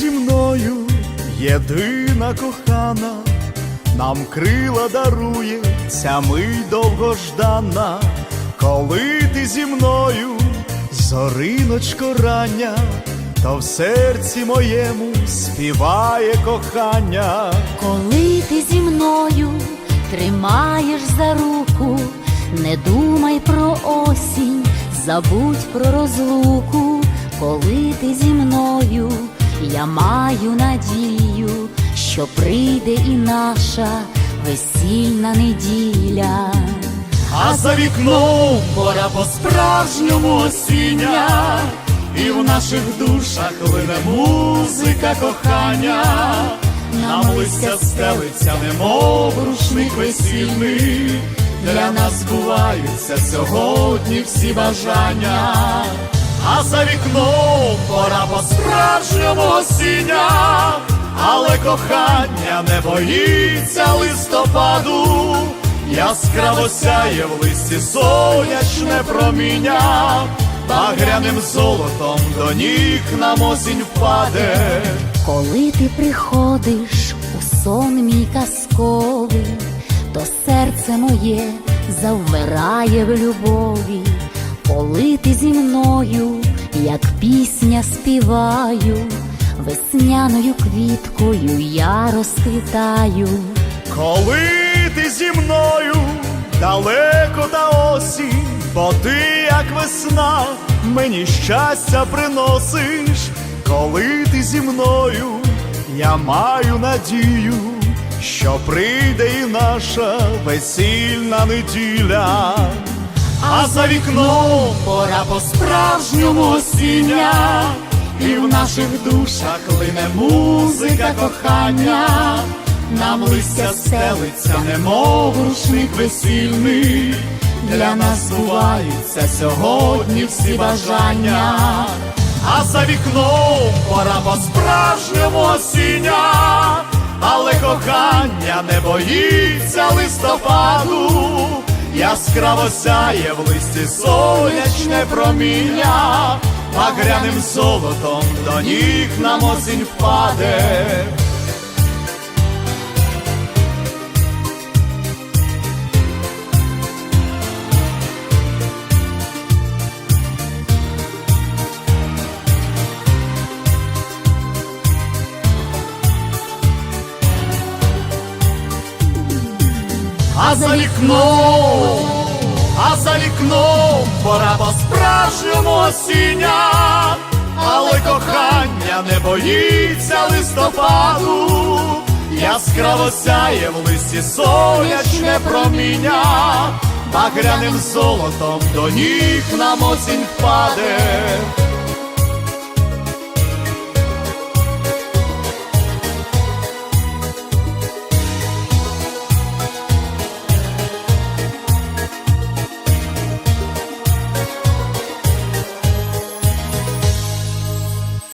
зі мною, єдина кохана, нам крила дарує ця мить довгождана, коли ти зі мною, зориночко рання, то в серці моєму співає кохання. Коли ти зі мною тримаєш за руку, не думай про осінь, забудь про розлуку, коли ти зі мною, я маю надію, що прийде і наша весільна неділя. А за вікном пора по-справжньому осіння, і в наших душах лине музика кохання, нам листя стелиться, немов рушник весільний, для нас збуваються сьогодні всі бажання, а за вікном пора по-справжньому осіння, але кохання не боїться листопаду. Яскраво сяє в листі сонячне проміння, багряним золотом до ніг нам осінь впаде. Коли ти приходиш у сон мій казковий, то серце моє завмирає в любові, коли ти зі мною, як пісня співаю, весняною квіткою я розквітаю. Коли ти зі мною далеко та осінь, бо ти, як весна, мені щастя приносиш, коли ти зі мною, я маю надію, що прийде і наша весільна неділя. А за вікном пора по-справжньому осіння, і в наших душах лине музика кохання, нам листя стелиться, немов рушник весільний, для нас збуваються сьогодні всі бажання, а за вікном пора по-справжньому осіння, але кохання не боїться листопаду. Яскраво сяє в листі сонячне проміння, багряним золотом до ніг нам осінь впаде. За вікном, а за вікном пора по-справжньому осіння, але кохання не боїться листопаду, яскраво сяє в листі сонячне проміння, багряним золотом до ніг нам осінь впаде.